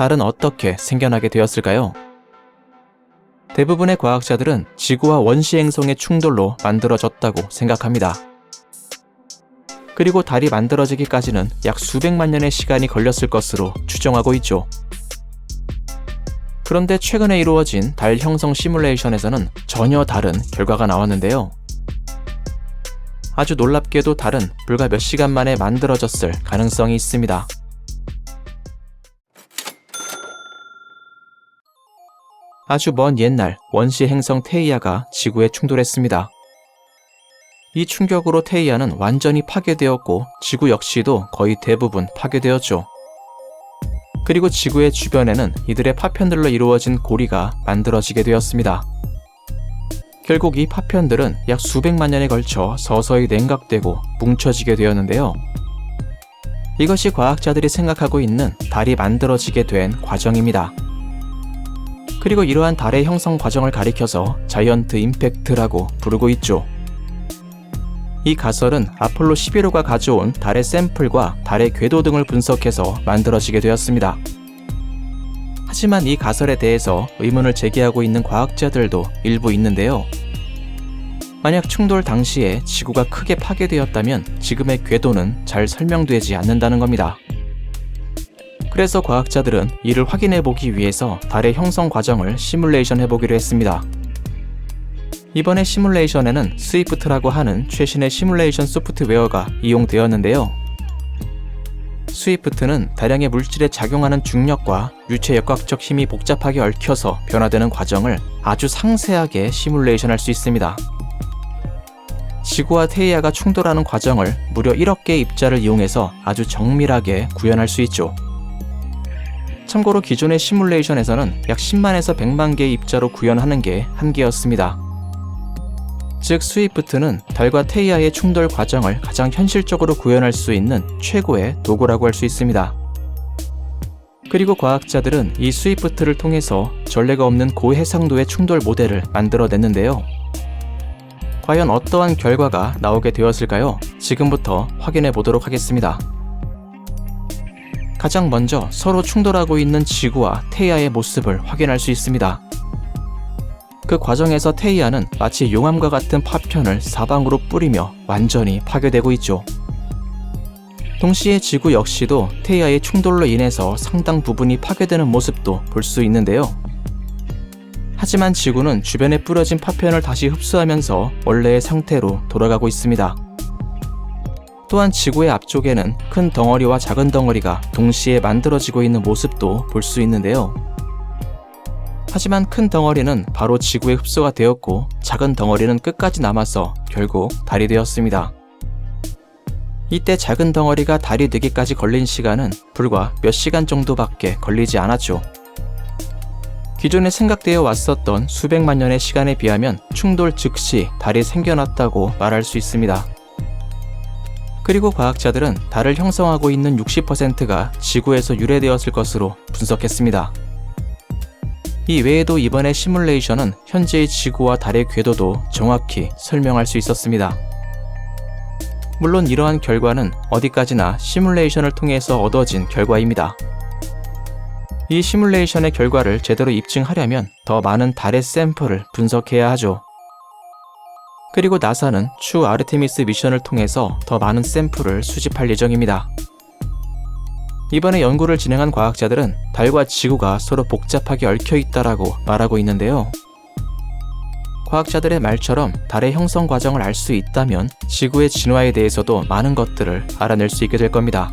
달은 어떻게 생겨나게 되었을까요? 대부분의 과학자들은 지구와 원시 행성의 충돌로 만들어졌다고 생각합니다. 그리고 달이 만들어지기까지는 약 수백만 년의 시간이 걸렸을 것으로 추정하고 있죠. 그런데 최근에 이루어진 달 형성 시뮬레이션에서는 전혀 다른 결과가 나왔는데요. 아주 놀랍게도 달은 불과 몇 시간 만에 만들어졌을 가능성이 있습니다. 아주 먼 옛날 원시 행성 테이아가 지구에 충돌했습니다. 이 충격으로 테이아는 완전히 파괴되었고 지구 역시도 거의 대부분 파괴되었죠. 그리고 지구의 주변에는 이들의 파편들로 이루어진 고리가 만들어지게 되었습니다. 결국 이 파편들은 약 수백만 년에 걸쳐 서서히 냉각되고 뭉쳐지게 되었는데요. 이것이 과학자들이 생각하고 있는 달이 만들어지게 된 과정입니다. 그리고 이러한 달의 형성 과정을 가리켜서 자이언트 임팩트라고 부르고 있죠. 이 가설은 아폴로 11호가 가져온 달의 샘플과 달의 궤도 등을 분석해서 만들어지게 되었습니다. 하지만 이 가설에 대해서 의문을 제기하고 있는 과학자들도 일부 있는데요. 만약 충돌 당시에 지구가 크게 파괴되었다면 지금의 궤도는 잘 설명되지 않는다는 겁니다. 그래서 과학자들은 이를 확인해 보기 위해서 달의 형성 과정을 시뮬레이션 해보기로 했습니다. 이번에 시뮬레이션에는 스위프트라고 하는 최신의 시뮬레이션 소프트웨어가 이용되었는데요. 스위프트는 다량의 물질에 작용하는 중력과 유체 역학적 힘이 복잡하게 얽혀서 변화되는 과정을 아주 상세하게 시뮬레이션 할 수 있습니다. 지구와 테이아가 충돌하는 과정을 무려 1억 개의 입자를 이용해서 아주 정밀하게 구현할 수 있죠. 참고로 기존의 시뮬레이션에서는 약 10만에서 100만 개의 입자로 구현하는 게 한계였습니다. 즉 스위프트는 달과 테이아의 충돌 과정을 가장 현실적으로 구현할 수 있는 최고의 도구라고 할 수 있습니다. 그리고 과학자들은 이 스위프트를 통해서 전례가 없는 고해상도의 충돌 모델을 만들어냈는데요. 과연 어떠한 결과가 나오게 되었을까요? 지금부터 확인해 보도록 하겠습니다. 가장 먼저 서로 충돌하고 있는 지구와 테이아의 모습을 확인할 수 있습니다. 그 과정에서 테이아는 마치 용암과 같은 파편을 사방으로 뿌리며 완전히 파괴되고 있죠. 동시에 지구 역시도 테이아의 충돌로 인해서 상당 부분이 파괴되는 모습도 볼 수 있는데요. 하지만 지구는 주변에 뿌려진 파편을 다시 흡수하면서 원래의 상태로 돌아가고 있습니다. 또한 지구의 앞쪽에는 큰 덩어리와 작은 덩어리가 동시에 만들어지고 있는 모습도 볼 수 있는데요. 하지만 큰 덩어리는 바로 지구에 흡수가 되었고 작은 덩어리는 끝까지 남아서 결국 달이 되었습니다. 이때 작은 덩어리가 달이 되기까지 걸린 시간은 불과 몇 시간 정도밖에 걸리지 않았죠. 기존에 생각되어 왔었던 수백만 년의 시간에 비하면 충돌 즉시 달이 생겨났다고 말할 수 있습니다. 그리고 과학자들은 달을 형성하고 있는 60%가 지구에서 유래되었을 것으로 분석했습니다. 이 외에도 이번의 시뮬레이션은 현재의 지구와 달의 궤도도 정확히 설명할 수 있었습니다. 물론 이러한 결과는 어디까지나 시뮬레이션을 통해서 얻어진 결과입니다. 이 시뮬레이션의 결과를 제대로 입증하려면 더 많은 달의 샘플을 분석해야 하죠. 그리고 나사는 추 아르테미스 미션을 통해서 더 많은 샘플을 수집할 예정입니다. 이번에 연구를 진행한 과학자들은 달과 지구가 서로 복잡하게 얽혀 있다라고 말하고 있는데요. 과학자들의 말처럼 달의 형성 과정을 알 수 있다면 지구의 진화에 대해서도 많은 것들을 알아낼 수 있게 될 겁니다.